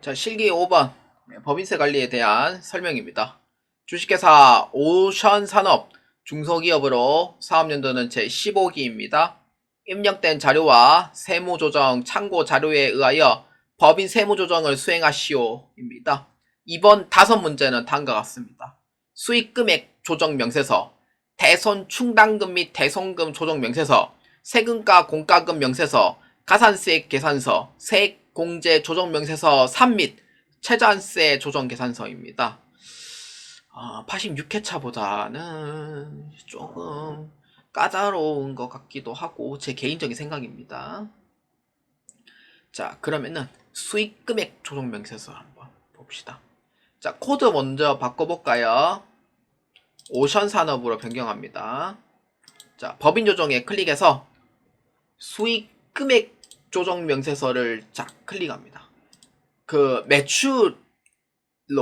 자, 실기 5번. 네, 법인세 관리에 대한 설명입니다. 주식회사 오션산업 중소기업으로 사업연도는 제15기입니다. 입력된 자료와 세무조정 참고 자료에 의하여 법인 세무조정을 수행하시오입니다. 이번 다섯 문제는 다음과 같습니다. 수익금액 조정 명세서, 대손 충당금 및 대손금 조정 명세서, 세금과 공과금 명세서, 가산세 계산서, 세액 공제 조정 명세서 3및 최저한세 조정 계산서입니다. 아, 86회차보다는 조금 까다로운 것 같기도 하고 제 개인적인 생각입니다. 자, 그러면은 수익 금액 조정 명세서 한번 봅시다. 자, 코드 먼저 바꿔볼까요? 오션 산업으로 변경합니다. 자, 법인 조정에 클릭해서 수익 금액 조정 명세서를 자 클릭합니다. 그 매출로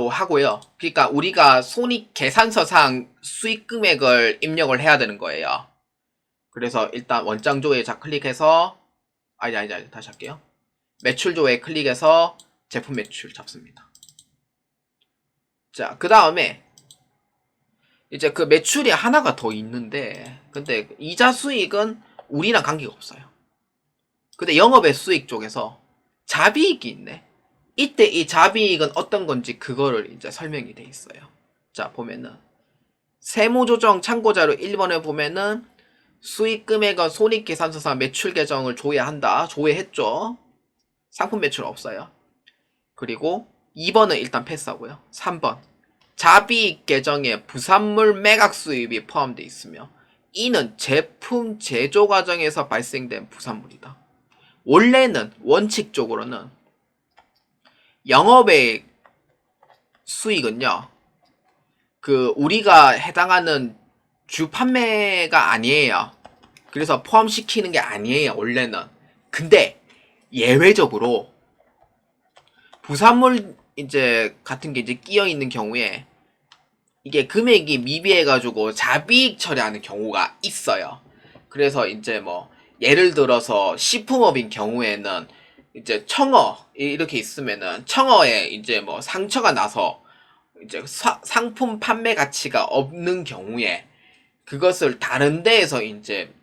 하고요. 그러니까 우리가 손익 계산서상 수익 금액을 입력을 해야 되는 거예요. 그래서 일단 원장조에 자 클릭해서 아니 아니 아니 다시 할게요. 매출조에 클릭해서 제품 매출 잡습니다. 자, 그 다음에 이제 그 매출이 하나가 더 있는데 근데 이자 수익은 우리랑 관계가 없어요. 근데 영업의 수익 쪽에서 자비익이 있네. 이때 이 자비익은 어떤 건지 그거를 이제 설명이 돼 있어요. 자, 보면은 세무조정 참고자료 1번에 보면은 수익 금액은 손익계산서상 매출 계정을 조회한다. 조회했죠. 상품 매출 없어요. 그리고 2번은 일단 패스하고요. 3번 자비익 계정에 부산물 매각 수입이 포함되어 있으며 이는 제품 제조 과정에서 발생된 부산물이다. 원래는 원칙적으로는 영업의 수익은요. 그 우리가 해당하는 주 판매가 아니에요. 그래서 포함시키는 게 아니에요. 원래는. 근데 예외적으로 부산물 이제 같은 게 이제 끼어 있는 경우에 이게 금액이 미비해 가지고 자비익 처리하는 경우가 있어요. 그래서 이제 뭐 예를 들어서 식품업인 경우에는 이제 청어 이렇게 있으면은 청어에 이제 뭐 상처가 나서 이제 사- 상품 판매 가치가 없는 경우에 그것을 다른 데에서 이제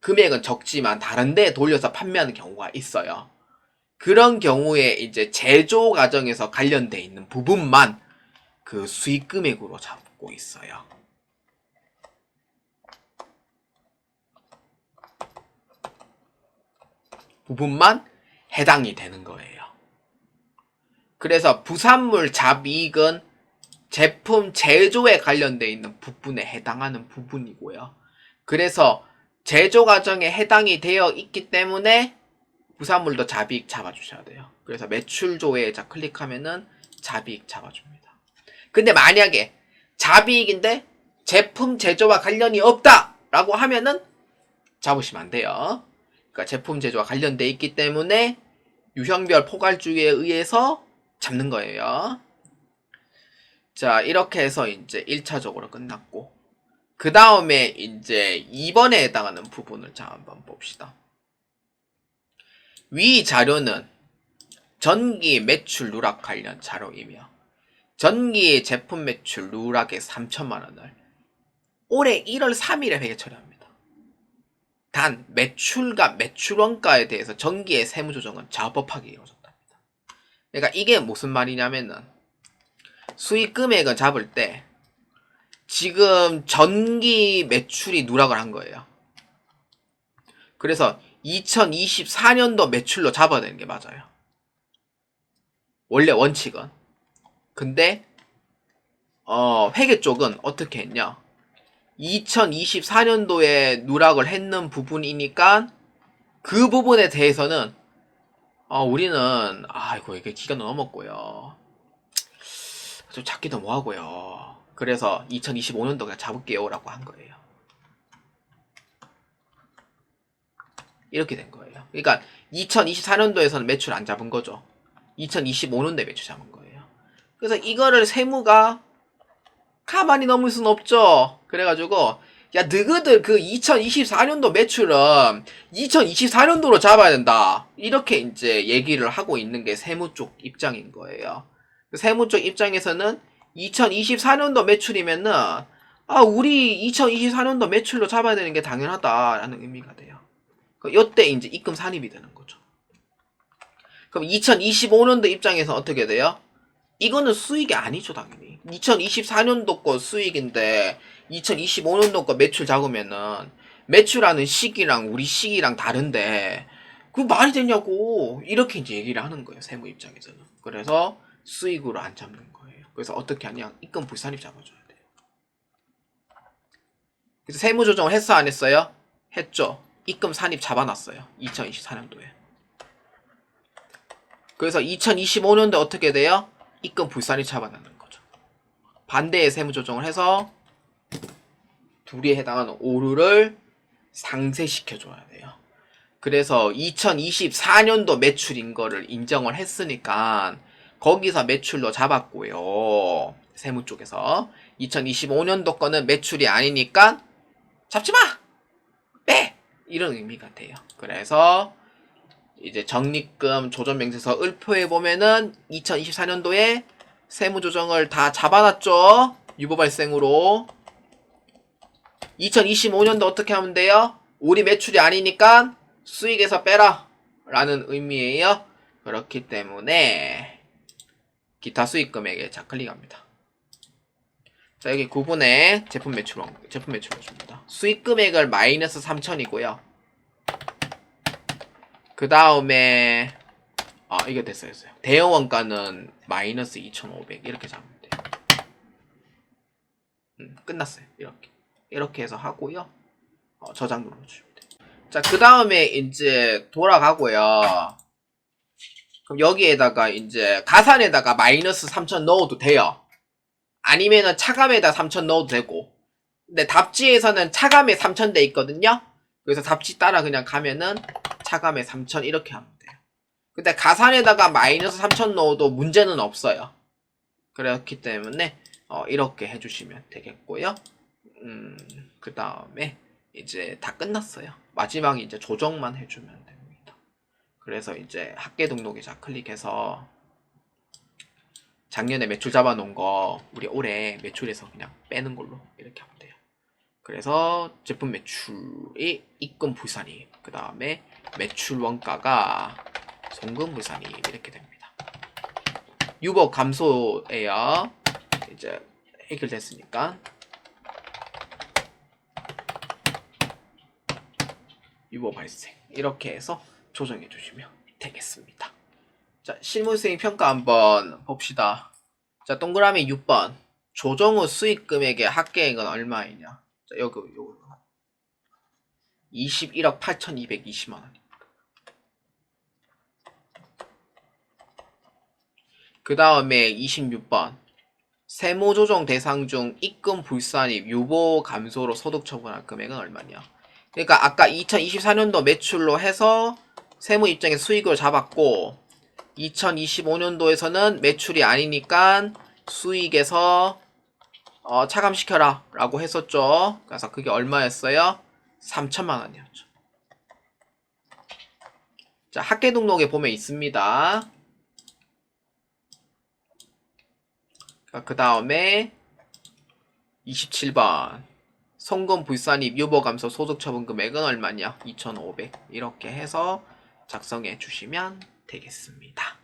금액은 적지만 다른 데에 돌려서 판매하는 경우가 있어요. 그런 경우에 이제 제조 과정에서 관련돼 있는 부분만 그 수익 금액으로 잡고 있어요. 부분만 해당이 되는 거예요. 그래서 부산물 잡이익은 제품 제조에 관련돼 있는 부분에 해당하는 부분이고요. 그래서 제조 과정에 해당이 되어 있기 때문에 부산물도 잡이익 잡아주셔야 돼요. 그래서 매출조에 자 클릭하면은 잡이익 잡아줍니다. 근데 만약에 잡이익인데 제품 제조와 관련이 없다 라고 하면은 잡으시면 안 돼요. 그러니까 제품 제조와 관련돼 있기 때문에 유형별 포괄주의에 의해서 잡는 거예요. 자, 이렇게 해서 이제 1차적으로 끝났고 그 다음에 이제 2번에 해당하는 부분을 자 한번 봅시다. 위 자료는 전기 매출 누락 관련 자료이며 전기 제품 매출 누락의 3천만 원을 올해 1월 3일에 회계 처리합니다. 단 매출과 매출원가에 대해서 전기의 세무 조정은 자법하게 이루어졌답니다. 그러니까 이게 무슨 말이냐면은 수익 금액은 잡을 때 지금 전기 매출이 누락을 한 거예요. 그래서 2024년도 매출로 잡아야 되는 게 맞아요. 원래 원칙은. 근데 어, 회계 쪽은 어떻게 했냐? 2024년도에 누락을 했는 부분이니까 그 부분에 대해서는 어, 우리는 아이고 이게 기간 넘었고요. 좀 잡기도 뭐하고요. 그래서 2025년도 그냥 잡을게요라고 한 거예요. 이렇게 된 거예요. 그러니까 2024년도에서는 매출 안 잡은 거죠. 2025년도에 매출 잡은 거예요. 그래서 이거를 세무가 가만히 넘을 순 없죠. 그래가지고 야, 너희들 그 2024년도 매출은 2024년도로 잡아야 된다. 이렇게 이제 얘기를 하고 있는 게 세무 쪽 입장인 거예요. 그 세무 쪽 입장에서는 2024년도 매출이면은, 아, 우리 2024년도 매출로 잡아야 되는 게 당연하다라는 의미가 돼요. 그 요때 이제 입금 산입이 되는 거죠. 그럼 2025년도 입장에서 어떻게 돼요? 이거는 수익이 아니죠, 당연히. 2024년도 거 수익인데 2025년도 거 매출 잡으면은 매출하는 시기랑 우리 시기랑 다른데 그 말이 되냐고 이렇게 이제 얘기를 하는 거예요, 세무 입장에서는. 그래서 수익으로 안 잡는 거예요. 그래서 어떻게 하냐? 입금 불산입 잡아줘야 돼요. 그래서 세무 조정을 했어 안 했어요? 했죠. 입금 산입 잡아놨어요. 2024년도에. 그래서 2025년도 어떻게 돼요? 입금 불산이 잡아나는 거죠. 반대의 세무 조정을 해서 둘이 해당하는 오류를 상쇄시켜 줘야 돼요. 그래서 2024년도 매출인 거를 인정을 했으니까 거기서 매출로 잡았고요. 세무 쪽에서 2025년도 거는 매출이 아니니까 잡지 마. 빼. 이런 의미가 돼요. 그래서 이제 적립금 조정 명세서 을표에 보면은 2024년도에 세무 조정을 다 잡아놨죠. 유보 발생으로. 2025년도 어떻게 하면 돼요? 우리 매출이 아니니까 수익에서 빼라. 라는 의미예요. 그렇기 때문에 기타 수익 금액에 자 클릭합니다. 자 여기 구분에 제품 매출 제품 매출을 줍니다. 수익 금액을 마이너스 3천이고요. 그 다음에 아 이게 됐어요, 됐어요. 대여 원가는 마이너스 2,500 이렇게 잡으면 돼요. 음, 끝났어요. 이렇게 이렇게 해서 하고요. 어, 저장 눌러주시면 돼요. 자, 그 다음에 이제 돌아가고요. 그럼 여기에다가 이제 가산에다가 마이너스 3천 넣어도 돼요. 아니면은 차감에다 3천 넣어도 되고. 근데 답지에서는 차감에 3천 돼 있거든요. 그래서 답지 따라 그냥 가면은 차감에 3천 이렇게 하면 돼요. 근데 가산에다가 마이너스 3천 넣어도 문제는 없어요. 그렇기 때문에 어, 이렇게 해주시면 되겠고요. 음, 그 다음에 이제 다 끝났어요. 마지막에 이제 조정만 해주면 됩니다. 그래서 이제 학계 등록에 자 클릭해서 작년에 매출 잡아놓은 거 우리 올해 매출에서 그냥 빼는 걸로 이렇게 하면 돼요. 그래서 제품 매출이 입금 불산이 그 다음에 매출 원가가 송금 불산이 이렇게 됩니다. 유보 감소예요. 이제 해결됐으니까 유보 발생 이렇게 해서 조정해 주시면 되겠습니다. 자 실무 수행 평가 한번 봅시다. 자 동그라미 6번 조정 후 수익 금액의 합계액은 얼마이냐? 자 여기 요거 21억 8,220만 원. 그 다음에 26번 세무 조정 대상 중 입금 불산입 유보 감소로 소득 처분할 금액은 얼마냐? 그러니까 아까 2024년도 매출로 해서 세무 입장에 수익을 잡았고 2025년도에서는 매출이 아니니까 수익에서 어, 차감시켜라 라고 했었죠. 그래서 그게 얼마였어요? 3천만 원이었죠. 자, 학계 등록에 보면 있습니다. 그 다음에 27번 송금 불산입 유보 감소 소득 처분 금액은 얼마냐? 2,500 이렇게 해서 작성해 주시면 되겠습니다.